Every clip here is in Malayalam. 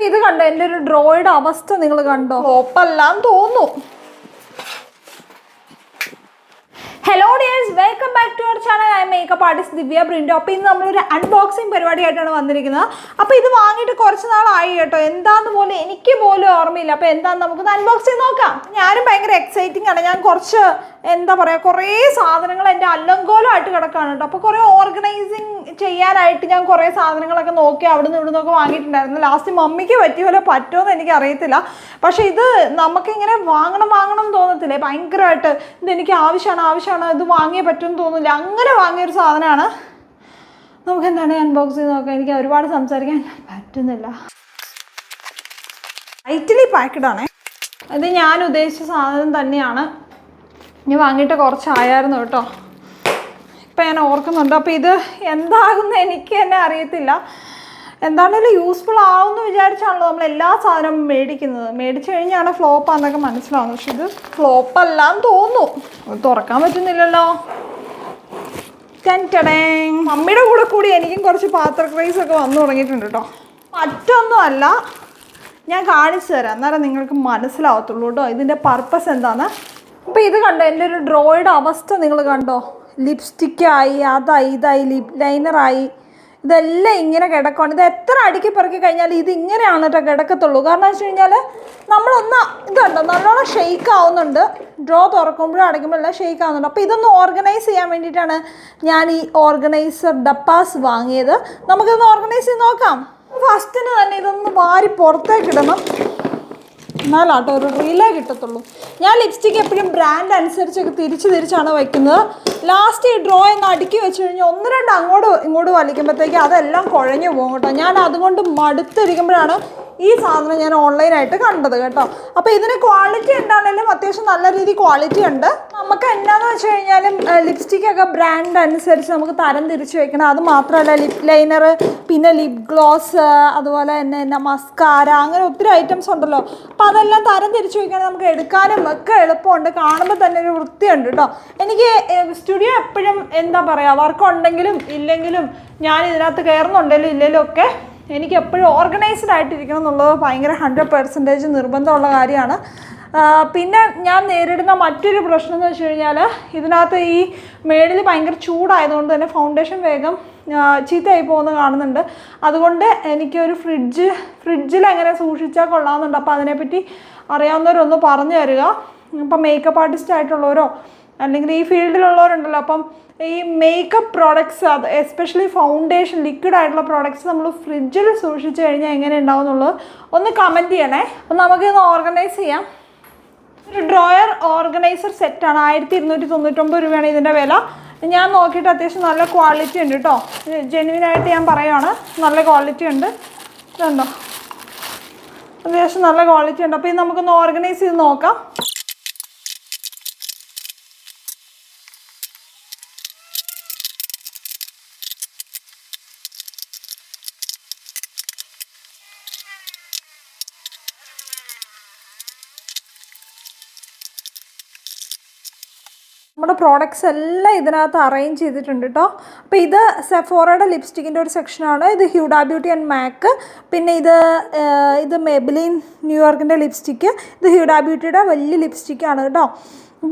ഇത് കണ്ടോ? എന്റെ ഒരു ഡ്രോയുടെ അവസ്ഥ നിങ്ങൾ കണ്ടോ? ഒപ്പല്ലാം തോന്നുന്നു. Hello dears welcome back to our channel I makeup artist Divya Brindo അപ്പോൾ ഇന്ന് നമ്മളൊരു അൺബോക്സിങ് പരിപാടിയായിട്ടാണ് വന്നിരിക്കുന്നത്. അപ്പോൾ ഇത് വാങ്ങിയിട്ട് കുറച്ച് നാളായി കേട്ടോ. എന്താന്ന് പോലും എനിക്ക് പോലും ഓർമ്മയില്ല. അപ്പോൾ എന്താന്ന് നമുക്കൊന്ന് അൺബോക്സിങ് നോക്കാം. ഞാനും ഭയങ്കര എക്സൈറ്റിംഗ് ആണ്. ഞാൻ കുറച്ച് എന്താ പറയുക കുറേ സാധനങ്ങൾ എന്റെ അല്ലങ്കോലമായിട്ട് കിടക്കുകയാണ് കേട്ടോ. അപ്പോൾ കുറേ ഓർഗനൈസിങ് ചെയ്യാനായിട്ട് ഞാൻ കുറേ സാധനങ്ങളൊക്കെ നോക്കി അവിടെ നിന്ന് ഇവിടെ നിന്നൊക്കെ വാങ്ങിയിട്ടുണ്ടായിരുന്നു. ലാസ്റ്റ് മമ്മിക്ക് പറ്റിയ പോലെ പറ്റുമെന്ന് എനിക്ക് അറിയത്തില്ല. പക്ഷേ ഇത് നമുക്കിങ്ങനെ വാങ്ങണം വാങ്ങണം എന്ന് തോന്നത്തില്ലേ? ഭയങ്കരമായിട്ട് ഇതെനിക്ക് ആവശ്യമാണ് ആവശ്യമാണ് ആവശ്യമാണ് ഇത് വാങ്ങിയേ പറ്റുമെന്ന് തോന്നുന്നില്ല. അങ്ങനെ വാങ്ങിയൊരു സാധനമാണ്. നമുക്ക് എന്താണ് അൺബോക്സ് ചെയ്ത് നോക്കാം. എനിക്ക് ഒരുപാട് സംസാരിക്കാൻ പറ്റുന്നില്ല. ഐറ്റലി പാക്കഡ് ആണേ. ഇത് ഞാൻ ഉദ്ദേശിച്ച സാധനം തന്നെയാണ്. ഇനി വാങ്ങിയിട്ട് കുറച്ചായിരുന്നു കേട്ടോ. ഇപ്പം ഞാൻ ഓർക്കുന്നുണ്ട്. അപ്പോൾ ഇത് എന്താകുന്ന എനിക്ക് തന്നെ അറിയത്തില്ല. എന്താണേലും യൂസ്ഫുൾ ആവുമെന്ന് വിചാരിച്ചാണല്ലോ നമ്മൾ എല്ലാ സാധനവും മേടിക്കുന്നത്. മേടിച്ചു കഴിഞ്ഞാണ് ഫ്ലോപ്പാന്നൊക്കെ മനസ്സിലാവുന്നത്. പക്ഷെ ഇത് ഫ്ലോപ്പ് അല്ലാന്ന് തോന്നുന്നു. തുറക്കാൻ പറ്റുന്നില്ലല്ലോ. അമ്മയുടെ കൂടെ കൂടി എനിക്കും കുറച്ച് പാത്ര ക്രൈസ് ഒക്കെ വന്നു തുടങ്ങിയിട്ടുണ്ട് കേട്ടോ. മറ്റൊന്നും അല്ല ഞാൻ കാണിച്ചു തരാം. അന്നേരം നിങ്ങൾക്ക് മനസ്സിലാവത്തുള്ളൂ കേട്ടോ ഇതിന്റെ പർപ്പസ് എന്താണ് അപ്പോൾ ഇത് കണ്ടോ? എന്റെ ഒരു ഡ്രോയുടെ അവസ്ഥ നിങ്ങൾ കണ്ടോ? ലിപ്സ്റ്റിക്കായി അതായി ഇതായി ലിപ് ലൈനറായി ഇതെല്ലാം ഇങ്ങനെ കിടക്കുകയാണ് ഇത് എത്ര അടുക്കി പെറുക്കി കഴിഞ്ഞാൽ ഇത് ഇങ്ങനെയാണ് കേട്ടോ കിടക്കത്തുള്ളൂ. കാരണം വെച്ച് കഴിഞ്ഞാൽ നമ്മളൊന്ന് ഇത് കണ്ടോ നല്ലോണം ഷെയ്ക്ക് ആവുന്നുണ്ട്. ഡ്രോ തുറക്കുമ്പോഴും അടയ്ക്കുമ്പോഴെല്ലാം ഷെയ്ക്ക് ആവുന്നുണ്ട്. അപ്പോൾ ഇതൊന്ന് ഓർഗനൈസ് ചെയ്യാൻ വേണ്ടിയിട്ടാണ് ഞാൻ ഈ ഓർഗനൈസർ ഡപ്പാസ് വാങ്ങിയത്. നമുക്കിതൊന്ന് ഓർഗനൈസ് ചെയ്ത് നോക്കാം. ഫസ്റ്റിന് തന്നെ ഇതൊന്ന് വാരി പുറത്തേക്ക് ഇടണം. എന്നാലാട്ടോ ഒരു റിലേ കിട്ടത്തുള്ളൂ. ഞാൻ ലിപ്സ്റ്റിക് എപ്പോഴും ബ്രാൻഡ് അനുസരിച്ചൊക്കെ തിരിച്ച് തിരിച്ചാണ് വയ്ക്കുന്നത്. ലാസ്റ്റ് ഈ ഡ്രോ എന്ന് അടുക്കി വെച്ച് കഴിഞ്ഞാൽ ഒന്ന് രണ്ട് അങ്ങോട്ട് ഇങ്ങോട്ട് വലിക്കുമ്പോഴത്തേക്ക് അതെല്ലാം കുഴഞ്ഞു പോകും കേട്ടോ. ഞാൻ അതുകൊണ്ട് മടുത്തിരിക്കുമ്പോഴാണ് ഈ സാധനം ഞാൻ ഓൺലൈനായിട്ട് കണ്ടത് കേട്ടോ. അപ്പോൾ ഇതിന് ക്വാളിറ്റി ഉണ്ടാണെങ്കിലും അത്യാവശ്യം നല്ല രീതി ക്വാളിറ്റി ഉണ്ട്. നമുക്ക് എന്നാന്ന് വെച്ച് കഴിഞ്ഞാലും ലിപ്സ്റ്റിക് ഒക്കെ ബ്രാൻഡ് അനുസരിച്ച് നമുക്ക് തരം തിരിച്ചു വെക്കണം. അത് മാത്രമല്ല ലിപ് ലൈനർ പിന്നെ ലിപ് ഗ്ലോസ് അതുപോലെ തന്നെ എന്നാ മസ്കാര അങ്ങനെ ഒത്തിരി ഐറ്റംസ് ഉണ്ടല്ലോ. അപ്പോൾ അതെല്ലാം തരം തിരിച്ചു വെക്കാൻ നമുക്ക് എടുക്കാനും ഒക്കെ എളുപ്പമുണ്ട്. കാണുമ്പോൾ തന്നെ ഒരു വൃത്തിയുണ്ട് കേട്ടോ. എനിക്ക് സ്റ്റുഡിയോ എപ്പോഴും എന്താ പറയുക വർക്ക് ഉണ്ടെങ്കിലും ഇല്ലെങ്കിലും ഞാൻ ഇതിനകത്ത് കയറുന്നുണ്ടെങ്കിലും ഇല്ലെങ്കിലും ഒക്കെ എനിക്ക് എപ്പോഴും ഓർഗനൈസ്ഡ് ആയിട്ടിരിക്കണം എന്നുള്ളത് ഭയങ്കര ഹൺഡ്രഡ് പെർസെന്റേജ് നിർബന്ധമുള്ള കാര്യമാണ്. പിന്നെ ഞാൻ നേരിടുന്ന മറ്റൊരു പ്രശ്നം എന്ന് വെച്ച് കഴിഞ്ഞാൽ ഇതിനകത്ത് ഈ മേളിൽ ഭയങ്കര ചൂടായതുകൊണ്ട് തന്നെ ഫൗണ്ടേഷൻ വേഗം ചീത്തയായി പോകുന്നത് കാണുന്നുണ്ട്. അതുകൊണ്ട് എനിക്കൊരു ഫ്രിഡ്ജ് ഫ്രിഡ്ജിൽ എങ്ങനെ സൂക്ഷിച്ചാൽ കൊള്ളാമെന്നുണ്ട്. അപ്പോൾ അതിനെപ്പറ്റി അറിയാവുന്നവരൊന്ന് പറഞ്ഞു തരിക. ഇപ്പം മേക്കപ്പ് ആർട്ടിസ്റ്റ് ആയിട്ടുള്ളവരോ അല്ലെങ്കിൽ ഈ ഫീൽഡിലുള്ളവരുണ്ടല്ലോ അപ്പം ഈ മേക്കപ്പ് പ്രോഡക്ട്സ് അത് എസ്പെഷ്യലി ഫൗണ്ടേഷൻ ലിക്വിഡ് ആയിട്ടുള്ള പ്രോഡക്ട്സ് നമ്മൾ ഫ്രിഡ്ജിൽ സൂക്ഷിച്ചു കഴിഞ്ഞാൽ എങ്ങനെ ഉണ്ടാവും എന്നുള്ളത് ഒന്ന് കമന്റ് ചെയ്യണേ. അപ്പം നമുക്കിന്ന് ഓർഗനൈസ് ചെയ്യാം. ഒരു ഡ്രോയർ ഓർഗനൈസർ സെറ്റാണ് ആയിരത്തി ഇരുന്നൂറ്റി തൊണ്ണൂറ്റൊമ്പത് രൂപയാണ് ഇതിന്റെ വില. ഞാൻ നോക്കിയിട്ട് അത്യാവശ്യം നല്ല ക്വാളിറ്റി ഉണ്ട് കേട്ടോ ജെനുവിനായിട്ട് ഞാൻ പറയുകയാണ് നല്ല ക്വാളിറ്റി ഉണ്ട്. ഇതുണ്ടോ? അത്യാവശ്യം നല്ല ക്വാളിറ്റി ഉണ്ട്. അപ്പോൾ ഇത് നമുക്കൊന്ന് ഓർഗനൈസ് ചെയ്ത് നോക്കാം. നമ്മുടെ പ്രോഡക്റ്റ്സ് എല്ലാം ഇതിനകത്ത് അറേഞ്ച് ചെയ്തിട്ടുണ്ട് കേട്ടോ അപ്പോൾ ഇത് സെഫോറയുടെ ലിപ്സ്റ്റിക്കിന്റെ ഒരു സെക്ഷനാണ് ഇത് ഹ്യൂഡ ബ്യൂട്ടി ആൻഡ് മാക്ക് പിന്നെ ഇത് ഇത് മെബിലിൻ ന്യൂയോർക്കിന്റെ ലിപ്സ്റ്റിക്ക് ഇത് ഹ്യൂഡ ബ്യൂട്ടിയുടെ വലിയ ലിപ്സ്റ്റിക്കാണ് കേട്ടോ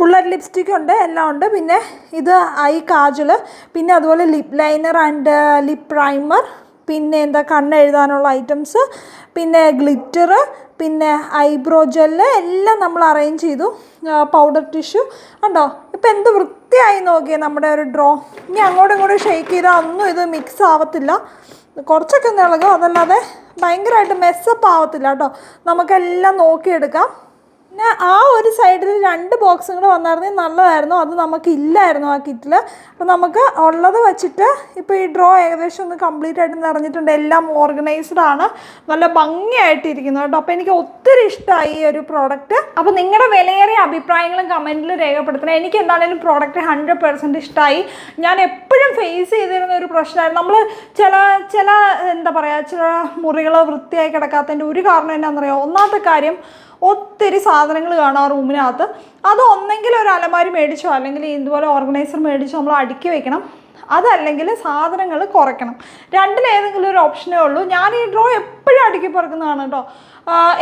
ബുള്ളറ്റ് ലിപ്സ്റ്റിക് ഉണ്ട് എല്ലാം ഉണ്ട്. പിന്നെ ഇത് ഐ കാജൽ പിന്നെ അതുപോലെ lip liner and lip primer പിന്നെ എന്താ കണ്ണെഴുതാനുള്ള ഐറ്റംസ് പിന്നെ ഗ്ലിറ്റർ പിന്നെ ഐബ്രോ ജെല്ല് എല്ലാം നമ്മൾ അറേഞ്ച് ചെയ്തു. പൗഡർ ടിഷ്യൂ ഉണ്ടോ ഇപ്പം എന്ത് വൃത്തിയായി നോക്കിയേ നമ്മുടെ ഒരു ഡ്രോ ഇനി അങ്ങോട്ടും ഇങ്ങോട്ടും ഷെയ്ക്ക് ചെയ്താൽ ഒന്നും ഇത് മിക്സ് ആവത്തില്ല. കുറച്ചൊക്കെ ഒന്ന് ഇളകും അതല്ലാതെ ഭയങ്കരമായിട്ട് മെസ്സപ്പ് ആവത്തില്ല കേട്ടോ. നമുക്കെല്ലാം നോക്കിയെടുക്കാം. പിന്നെ ആ ഒരു സൈഡിൽ രണ്ട് ബോക്സും കൂടെ വന്നായിരുന്നെങ്കിൽ നല്ലതായിരുന്നു. അത് നമുക്ക് ഇല്ലായിരുന്നു ആ കിറ്റിൽ അപ്പോൾ നമുക്ക് ഉള്ളത് വെച്ചിട്ട് ഇപ്പോൾ ഈ ഡ്രോ ഏകദേശം ഒന്ന് കംപ്ലീറ്റ് ആയിട്ട് നിറഞ്ഞിട്ടുണ്ട്. എല്ലാം ഓർഗനൈസ്ഡ് ആണ്. നല്ല ഭംഗിയായിട്ടിരിക്കുന്നു കേട്ടോ. അപ്പോൾ എനിക്ക് ഒത്തിരി ഇഷ്ടമായി ഈ ഒരു പ്രോഡക്റ്റ് അപ്പോൾ നിങ്ങളുടെ വിലയേറിയ അഭിപ്രായങ്ങളും കമന്റിൽ രേഖപ്പെടുത്തണം. എനിക്ക് എന്താണെങ്കിലും പ്രോഡക്റ്റ് ഹൺഡ്രഡ് പെർസെന്റ് ഇഷ്ടമായി ഞാൻ എപ്പോഴും ഫേസ് ചെയ്തിരുന്ന ഒരു പ്രശ്നമായിരുന്നു. നമ്മൾ ചില ചില എന്താ പറയുക ചില മുറികൾ വൃത്തിയായി കിടക്കാത്തതിന്റെ ഒരു കാരണം എന്താണെന്നറിയോ? ഒന്നാമത്തെ കാര്യം ഒത്തിരി സാധനങ്ങൾ കാണാം ആ റൂമിനകത്ത്. അത് ഒന്നെങ്കിൽ ഒരു അലമാരി മേടിച്ചോ അല്ലെങ്കിൽ ഇതുപോലെ ഓർഗനൈസർ മേടിച്ചോ നമ്മൾ അടുക്കി വെക്കണം. അതല്ലെങ്കിൽ സാധനങ്ങൾ കുറയ്ക്കണം. രണ്ടിലേതെങ്കിലും ഒരു ഓപ്ഷനേ ഉള്ളൂ. ഞാൻ ഈ ഡ്രോ എപ്പോഴും അടുക്കി പറക്കുന്നതാണ് കേട്ടോ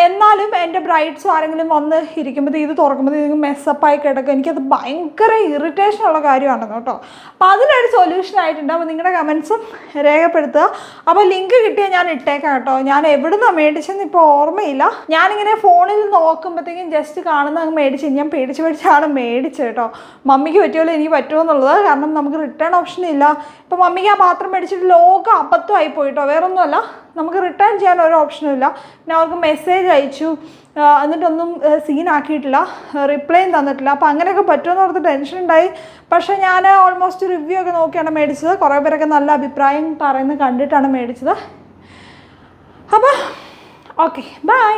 എന്നാലും എന്റെ ബ്രൈഡ്സോ ആരെങ്കിലും വന്ന് ഇരിക്കുമ്പോൾ ഇത് തുറക്കുമ്പോൾ ഇത് മെസ്സപ്പായി കിടക്കും. എനിക്കത് ഭയങ്കര ഇറിറ്റേഷൻ ഉള്ള കാര്യമാണ് കേട്ടോ അപ്പോൾ അതിനൊരു സൊല്യൂഷൻ ആയിട്ടുണ്ട്. അപ്പോൾ നിങ്ങളുടെ കമൻസും രേഖപ്പെടുത്തുക. അപ്പോൾ ലിങ്ക് കിട്ടിയാൽ ഞാൻ ഇട്ടേക്കാം കേട്ടോ ഞാൻ എവിടുന്നാണ് മേടിച്ചെന്ന് ഇപ്പോൾ ഓർമ്മയില്ല. ഞാനിങ്ങനെ ഫോണിൽ നോക്കുമ്പോഴത്തേക്കും ജസ്റ്റ് കാണുന്ന അങ്ങ് മേടിച്ച് ഞാൻ പേടിച്ച് പേടിച്ചാണ് മേടിച്ചത് കേട്ടോ മമ്മിക്ക് പറ്റുമല്ലോ എനിക്ക് പറ്റുമോ എന്നുള്ളത്. കാരണം നമുക്ക് റിട്ടേൺ ഓപ്ഷൻ ഇല്ല ഇപ്പം മമ്മിക്ക് ആ പാത്രം മേടിച്ചിട്ട് ലോകം അബദ്ധമായി പോയിട്ടോ. വേറൊന്നുമല്ല നമുക്ക് റിട്ടേൺ ചെയ്യാൻ ഒരു ഓപ്ഷനും ഇല്ല. പിന്നെ അവർക്ക് മെസ്സേജ് അയച്ചു. എന്നിട്ടൊന്നും സീനാക്കിയിട്ടില്ല റിപ്ലൈയും തന്നിട്ടില്ല. അപ്പോൾ അങ്ങനെയൊക്കെ പറ്റുമെന്ന് ഓർത്ത് ടെൻഷൻ ഉണ്ടായി. പക്ഷേ ഞാൻ ഓൾമോസ്റ്റ് റിവ്യൂ ഒക്കെ നോക്കിയാണ് മേടിച്ചത്. കുറേ പേരൊക്കെ നല്ല അഭിപ്രായം പറയുന്നത് കണ്ടിട്ടാണ് മേടിച്ചത്. അപ്പോൾ ഓക്കെ ബൈ